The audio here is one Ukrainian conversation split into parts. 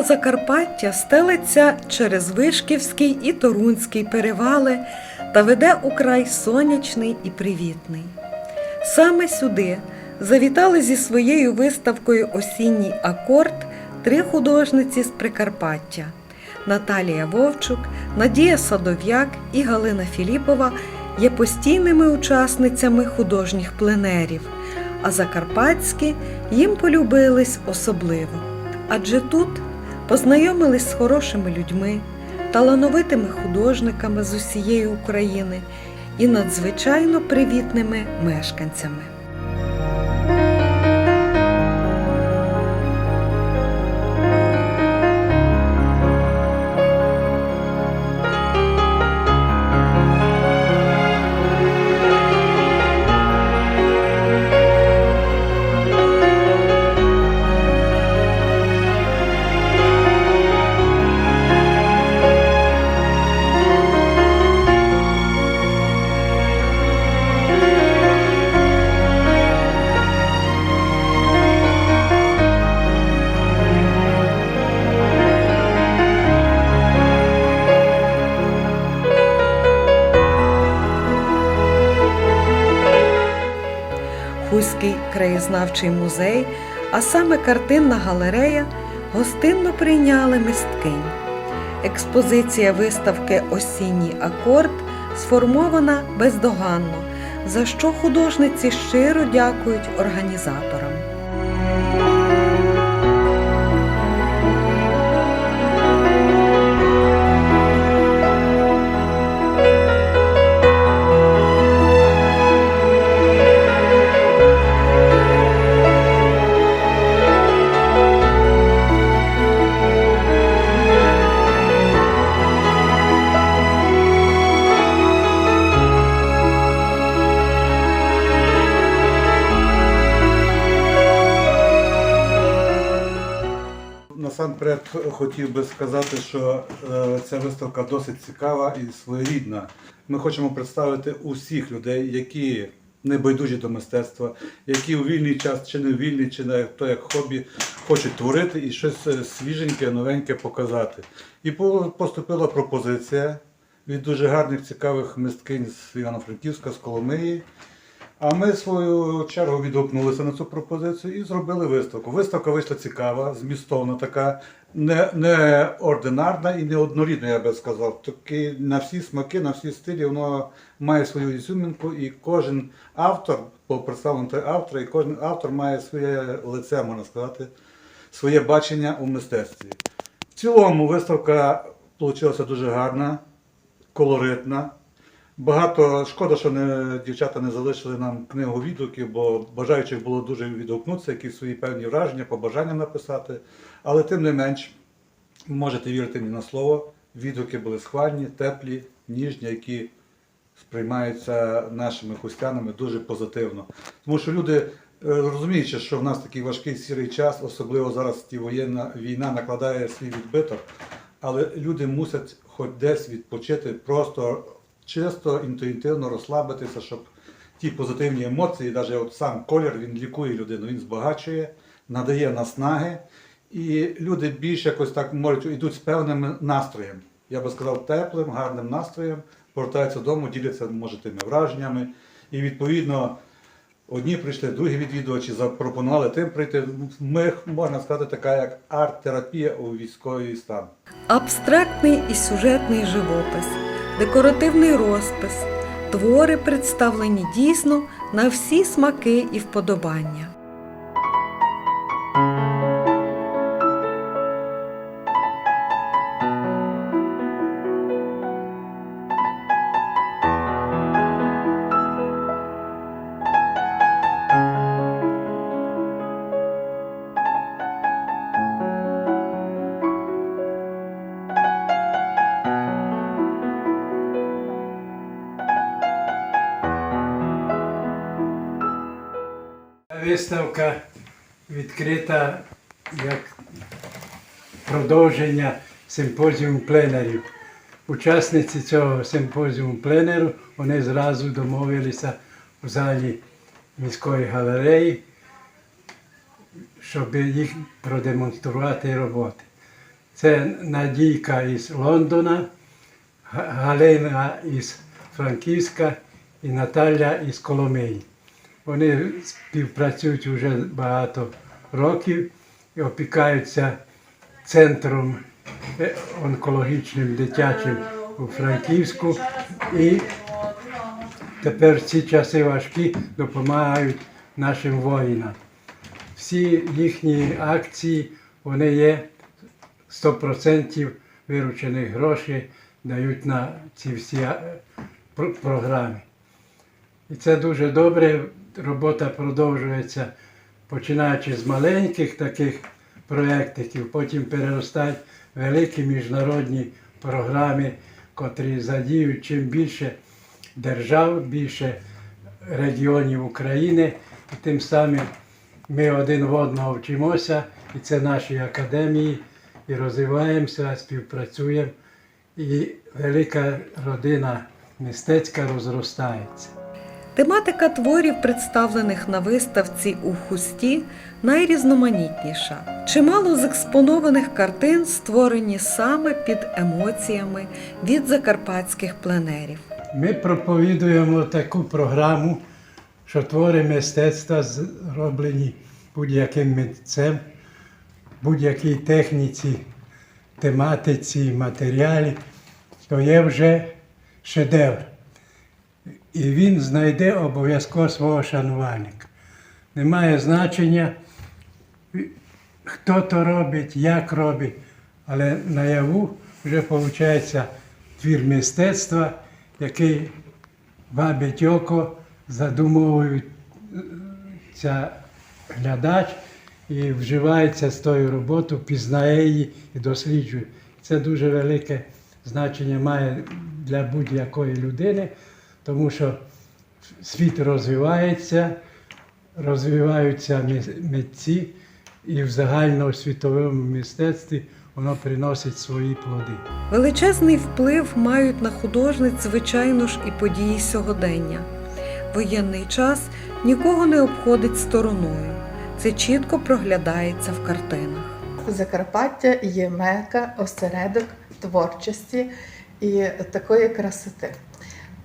На Закарпаття стелиться через Вишківський і Торунський перевали та веде у край сонячний і привітний. Саме сюди завітали зі своєю виставкою Осінній акорд три художниці з Прикарпаття Наталія Вовчук, Надія Садов'як і Галина Філіпова є постійними учасницями художніх пленерів, а закарпатські їм полюбились особливо. Адже тут познайомились з хорошими людьми, талановитими художниками з усієї України і надзвичайно привітними мешканцями. Краєзнавчий музей, а саме картинна галерея, гостинно прийняли мисткинь. Експозиція виставки Осінній акорд сформована бездоганно, за що художниці щиро дякують організаторам. Хотів би сказати, що е, ця виставка досить цікава і своєрідна. Ми хочемо представити усіх людей, які не байдужі до мистецтва, які у вільний час, чи не вільний, чи на то як хобі, хочуть творити і щось е, свіженьке, новеньке показати. І поступила пропозиція від дуже гарних, цікавих мисткинь з Івано-Франківська, з Коломиї. А ми свою чергу відгукнулися на цю пропозицію і зробили виставку. Виставка вийшла цікава, змістовна, така не, не ординарна і не однорідна, я би сказав. Таки на всі смаки, на всі стилі воно має свою ізюмінку, і кожен автор, по представленню той автора, і кожен автор має своє лице, можна сказати, своє бачення у мистецтві. В цілому виставка вийшла дуже гарна, колоритна. Багато шкода, що не, дівчата не залишили нам книгу відгуків, бо бажаючих було дуже відгукнутися, якісь свої певні враження, побажання написати. Але тим не менш, можете вірити мені на слово. Відгуки були схвальні, теплі, ніжні, які сприймаються нашими хустянами дуже позитивно. Тому що люди, е, розуміючи, що в нас такий важкий сірий час, особливо зараз ті воєнна війна накладає свій відбиток, але люди мусять хоч десь відпочити, просто чисто, інтуїтивно розслабитися, щоб ті позитивні емоції, навіть от сам колір, він лікує людину, він збагачує, надає наснаги. І люди більш якось так можуть йдуть з певним настроєм. Я би сказав, теплим, гарним настроєм, повертаються додому, діляться, може, тими враженнями. І відповідно одні прийшли, другі відвідувачі запропонували тим прийти. Ми, можна сказати, така як арт-терапія у військовий стан. Абстрактний і сюжетний живопис, декоративний розпис, твори представлені дійсно на всі смаки і вподобання. Виставка відкрита як продовження симпозіуму пленерів. Учасниці цього симпозіуму пленеру вони зразу домовилися у залі міської галереї, щоб їх продемонструвати роботи. Це Надійка із Лондона, Галина із Франківська і Наталя із Коломиї. Вони співпрацюють вже багато років і опікаються центром е, онкологічним дитячим у Франківську. І тепер ці часи важкі допомагають нашим воїнам. Всі їхні акції вони є 100% виручених грошей дають на ці всі програми. І це дуже добре. Робота продовжується, починаючи з маленьких таких проєктиків, потім переростають великі міжнародні програми, котрі задіють чим більше держав, більше регіонів України, і тим самим ми один в одного вчимося, і це наші академії, і розвиваємося, співпрацюємо, і велика родина мистецька розростається. Тематика творів, представлених на виставці у хусті, найрізноманітніша. Чимало з експонованих картин створені саме під емоціями від закарпатських пленерів. Ми проповідуємо таку програму, що твори мистецтва зроблені будь-яким митцем, будь-якій техніці, тематиці, матеріалі, то є вже шедевр. І він знайде обов'язково свого шанувальника. Немає значення, хто то робить, як робить, але наяву вже виходить твір мистецтва, який вабить око, задумовується глядач і вживається з тою роботою, пізнає її і досліджує. Це дуже велике значення має для будь-якої людини, тому що світ розвивається, розвиваються митці, і в загальносвітовому мистецтві воно приносить свої плоди. Величезний вплив мають на художниць, звичайно ж, і події сьогодення. Воєнний час нікого не обходить стороною. Це чітко проглядається в картинах. Закарпаття є мека, осередок творчості і такої красоти.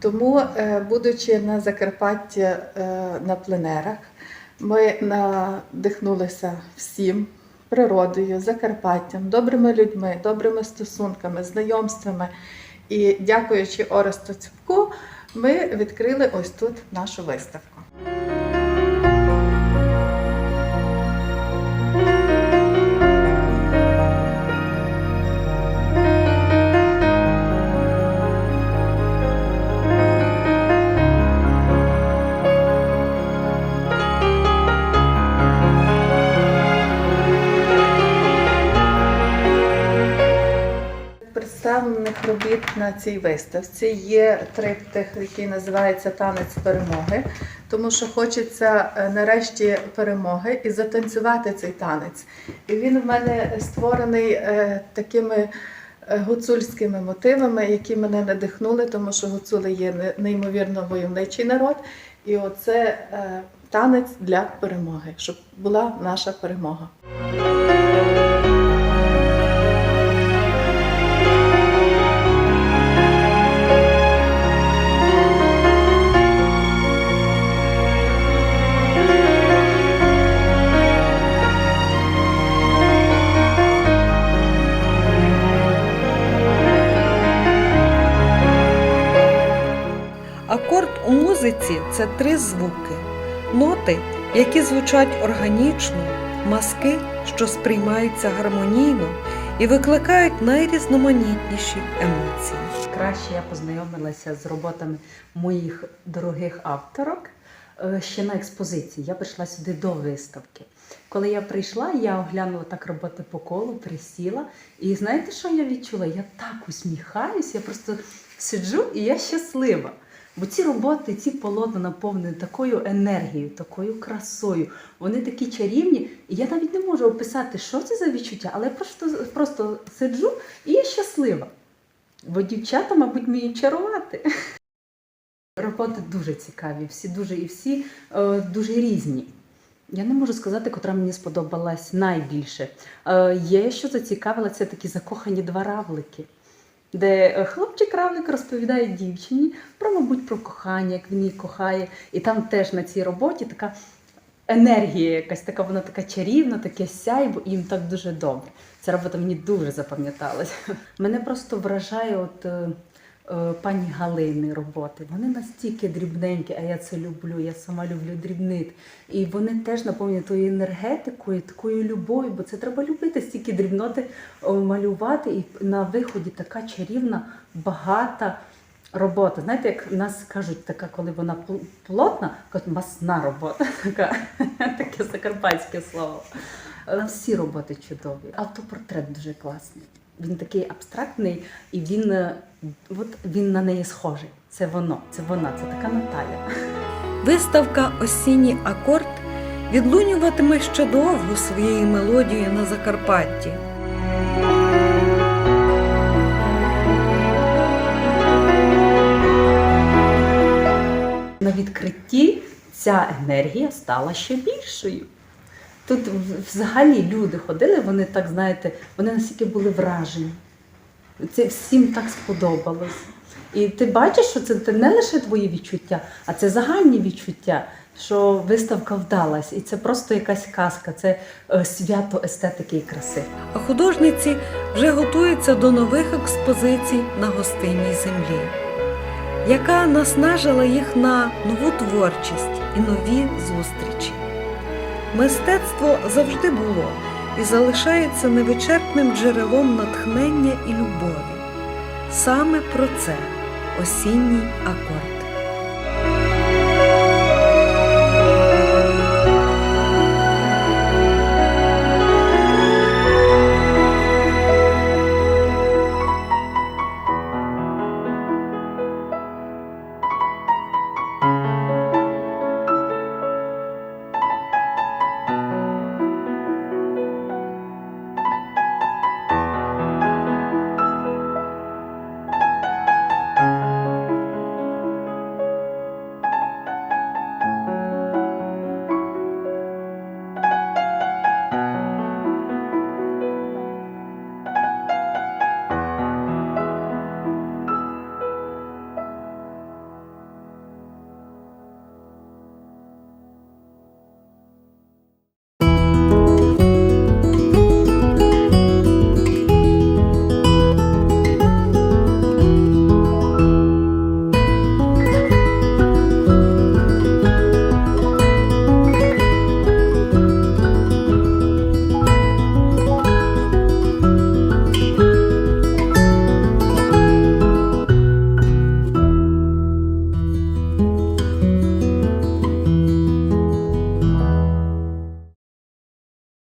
Тому, е, будучи на Закарпатті е, на пленерах, ми надихнулися всім природою, Закарпаттям, добрими людьми, добрими стосунками, знайомствами. І дякуючи Оресту Цюбку, ми відкрили ось тут нашу виставку. На цій виставці є триптих, який називається Танець перемоги, тому що хочеться е, нарешті перемоги і затанцювати цей танець. І він в мене створений е, такими е, гуцульськими мотивами, які мене надихнули, тому що гуцули є неймовірно войовничий народ. І оце танець для перемоги, щоб була наша перемога. Це три звуки, ноти, які звучать органічно, маски, що сприймаються гармонійно і викликають найрізноманітніші емоції. Краще я познайомилася з роботами моїх дорогих авторок е, ще на експозиції. Я прийшла сюди до виставки. Коли я прийшла, я оглянула так роботи по колу, присіла. І знаєте, що я відчула? Я так усміхаюсь, я просто сиджу і я щаслива. Бо ці роботи, ці полотна наповнені такою енергією, такою красою. Вони такі чарівні, і я навіть не можу описати, що це за відчуття, але я просто, просто сиджу і я щаслива. Бо дівчата, мабуть, вміють чарувати. Роботи дуже цікаві, всі дуже і всі е, дуже різні. Я не можу сказати, котра мені сподобалась найбільше. Е, є, що зацікавило, це такі закохані два равлики, де е, хлопчик-равлик розповідає дівчині про, мабуть, про кохання, як він її кохає. І там теж на цій роботі така енергія якась така, вона така чарівна, таке сяйбо, і їм так дуже добре. Ця робота мені дуже запам'яталась. Мене просто вражає от. Е, Пані Галини роботи. Вони настільки дрібненькі, а я це люблю. Я сама люблю дрібнити. І вони теж наповнені тою енергетикою, такою любов'ю, бо це треба любити стільки дрібноти малювати. І на виході така чарівна, багата робота. Знаєте, як нас кажуть, така, коли вона пл- плотна, кажуть, масна робота. Така, таке закарпатське слово. Е, Всі роботи чудові. Автопортрет дуже класний. Він такий абстрактний, і він, е, от він на неї схожий. Це воно, це вона, це така Наталя. Виставка Осінній акорд відлунюватиме ще довго своєю мелодією на Закарпатті. На відкритті ця енергія стала ще більшою. Тут взагалі люди ходили, вони так, знаєте, вони настільки були вражені. Це всім так сподобалось. І ти бачиш, що це не лише твої відчуття, а це загальні відчуття, що виставка вдалась. І це просто якась казка, це е, свято естетики і краси. А художниці вже готуються до нових експозицій на гостинній землі, яка наснажила їх на нову творчість і нові зустрічі. Мистецтво завжди було і залишається невичерпним джерелом натхнення і любові. Саме про це осінній акорд.